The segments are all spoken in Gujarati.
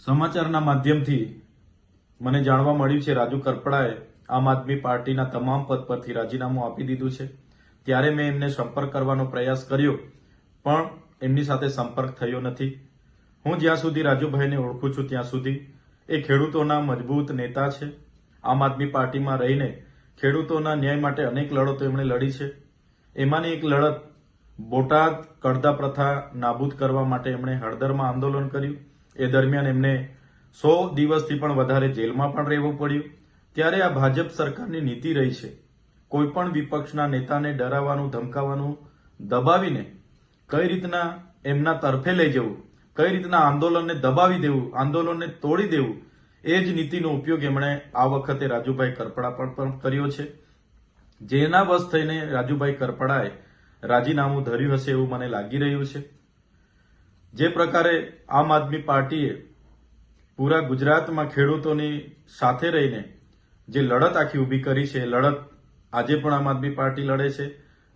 સમાચારના માધ્યમથી મને જાણવા મળ્યું છે, રાજુ કરપડાએ આમ આદમી પાર્ટીના તમામ પદ પરથી રાજીનામું આપી દીધું છે. ત્યારે મેં એમને સંપર્ક કરવાનો પ્રયાસ કર્યો, પણ એમની સાથે સંપર્ક થયો નથી. હું જ્યાં સુધી રાજુભાઈને ઓળખું છું ત્યાં સુધી એ ખેડૂતોના મજબૂત નેતા છે. આમ આદમી પાર્ટીમાં રહીને ખેડૂતોના ન્યાય માટે અનેક લડતો એમણે લડી છે. એમાંની એક લડત બોટાદ કડદા પ્રથા નાબૂદ કરવા માટે એમણે હળદરમાં આંદોલન કર્યું. એ દરમિયાન એમને સો દિવસથી પણ વધારે જેલમાં પણ રહેવું પડ્યું. ત્યારે આ ભાજપ સરકારની નીતિ રહી છે. કોઈપણ વિપક્ષના નેતાને ડરાવવાનું, ધમકાવવાનું, દબાવીને કઈ રીતના એમના તરફે લઈ જવું, કઈ રીતના આંદોલનને દબાવી દેવું, આંદોલનને તોડી દેવું, એ જ નીતિનો ઉપયોગ એમણે આ વખતે રાજુભાઈ કરપડા પણ કર્યો છે. જેના વશ થઈને રાજુભાઈ કરપડાએ રાજીનામું ધર્યું હશે એવું મને લાગી રહ્યું છે. જે પ્રકારે આમ આદમી પાર્ટીએ પૂરા ગુજરાતમાં ખેડૂતોની સાથે રહીને જે લડત આખી ઊભી કરી છે લડત આજે પણ આમ આદમી પાર્ટી લડે છે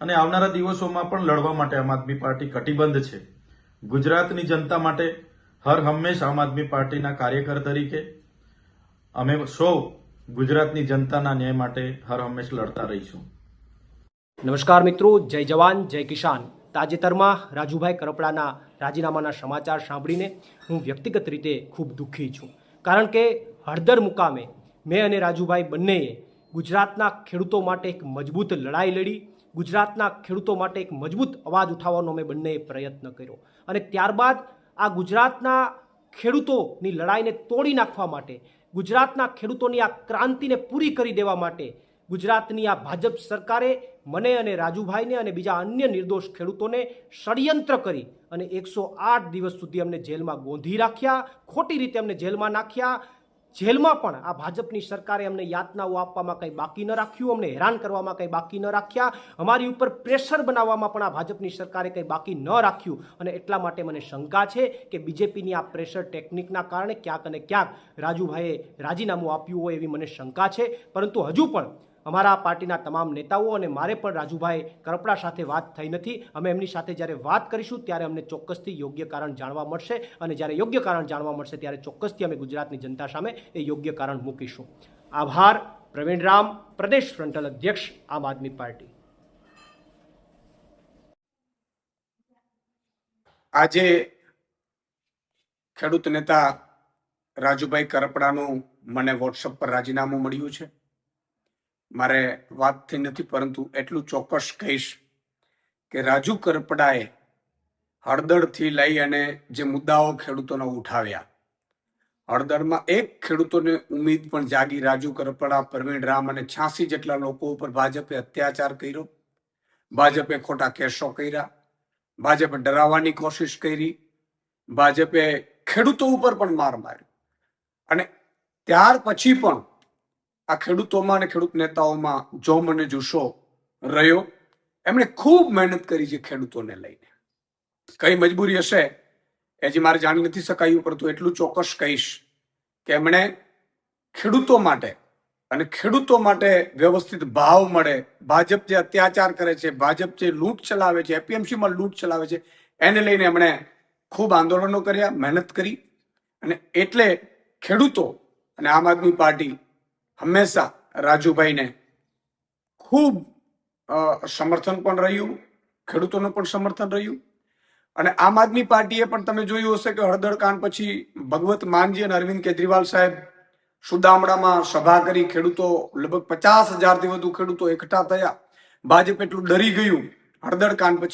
અને આવનારા દિવસોમાં પણ લડવા માટે આમ આદમી પાર્ટી કટિબદ્ધ છે. ગુજરાતની જનતા માટે હર હંમેશ આમ આદમી પાર્ટીના કાર્યકર તરીકે અમે સૌ ગુજરાતની જનતાના ન્યાય માટે હર હંમેશ લડતા રહીશું. નમસ્કાર મિત્રો, જય જવાન, જય કિસાન. તાજેતરમાં રાજુભાઈ કરપડાના રાજીનામાના સમાચાર સાંભળીને હું વ્યક્તિગત રીતે ખૂબ દુઃખી છું. કારણ કે હળદર મુકામે મેં અને રાજુભાઈ બંનેએ ગુજરાતના ખેડૂતો માટે એક મજબૂત લડાઈ લડી, ગુજરાતના ખેડૂતો માટે એક મજબૂત અવાજ ઉઠાવવાનો અમે બંનેએ પ્રયત્ન કર્યો અને ત્યારબાદ આ ગુજરાતના ખેડૂતોની લડાઈને તોડી નાખવા માટે, ગુજરાતના ખેડૂતોની આ ક્રાંતિને પૂરી કરી દેવા માટે ગુજરાતની આ ભાજપ સરકારે મને અને રાજુભાઈને અને બીજા અન્ય નિર્દોષ ખેડૂતોને ષડયંત્ર કરી અને એકસો આઠ દિવસ સુધી અમને જેલમાં ગોંધી રાખ્યા, ખોટી રીતે અમને જેલમાં નાખ્યા. જેલમાં પણ આ ભાજપની સરકારે અમને યાતનાઓ આપવામાં કંઈ બાકી ન રાખ્યું, અમને હેરાન કરવામાં કંઈ બાકી ન રાખ્યા. અમારી ઉપર પ્રેશર બનાવવામાં પણ આ ભાજપની સરકારે કંઈ બાકી ન રાખ્યું. અને એટલા માટે મને શંકા છે કે બીજેપીની આ પ્રેશર ટેકનિકના કારણે ક્યાંક અને ક્યાંક રાજુભાઈએ રાજીનામું આપ્યું હોય એવી મને શંકા છે. પરંતુ હજુ પણ અમારા પાર્ટીના તમામ નેતાઓ અને મારે પણ રાજુભાઈ કરપડા સાથે વાત થઈ નથી. અમે એમની સાથે જ્યારે વાત કરીશું ત્યારે અમને ચોક્કસથી યોગ્ય કારણ જાણવા મળશે અને જ્યારે યોગ્ય કારણ જાણવા મળશે ત્યારે ચોક્કસથી અમે ગુજરાતની જનતા સામે એ યોગ્ય કારણ મૂકીશું. આભાર, પ્રવીણ રામ, પ્રદેશ ફ્રન્ટલ અધ્યક્ષ, આમ આદમી પાર્ટી. આજે ખેડૂત નેતા રાજુભાઈ કરપડાનું મને વોટ્સઅપ પર રાજીનામું મળ્યું છે. મારે વાતથી નથી, પરંતુ એટલું ચોક્કસ કહીશ કે રાજુ કરપડાએ હળદરથી લઈ અને જે મુદ્દાઓ ખેડૂતોના ઉઠાવ્યા. હળદરમાં એક ખેડૂતોને ઉમ્મીદ પણ જાગી રાજુ કરપડા, પ્રવીણ રામ અને છ્યાસી જેટલા લોકો ઉપર ભાજપે અત્યાચાર કર્યો. ભાજપે ખોટા કેસો કર્યા. ભાજપે ડરાવવાની કોશિશ કરી. ભાજપે ખેડૂતો ઉપર પણ માર માર્યો. અને ત્યાર પછી પણ આ ખેડૂતોમાં અને ખેડૂત નેતાઓમાં જો મને જુસ્સો રહ્યો. એમણે ખૂબ મહેનત કરી છે ખેડૂતોને લઈને. કઈ મજબૂરી હશે એ હજી મારે જાણી નથી શકાયું, પરંતુ એટલું ચોક્કસ કહીશ કે એમણે ખેડૂતો માટે અને ખેડૂતો માટે વ્યવસ્થિત ભાવ મળે. ભાજપ જે અત્યાચાર કરે છે, ભાજપ જે લૂંટ ચલાવે છે, એપીએમસીમાં લૂંટ ચલાવે છે, એને લઈને એમણે ખૂબ આંદોલનો કર્યા, મહેનત કરી. અને એટલે ખેડૂતો અને આમ આદમી પાર્ટી હંમેશા રાજુભાઈને ખૂબ સમર્થન પણ રહ્યું, ખેડૂતોનું પણ સમર્થન રહ્યું. અને આમ આદમી પાર્ટીએ પણ તમે જોયું હશે કે હળદર કાંડ પછી ભગવત માનજી અને અરવિંદ કેજરીવાલ સાહેબ સુદામડામાં સભા કરી ખેડૂતો લગભગ પચાસ હજારથી વધુ ખેડૂતો એકઠા થયા. ભાજપ એટલું ડરી ગયું. હળદર કાંડ પછી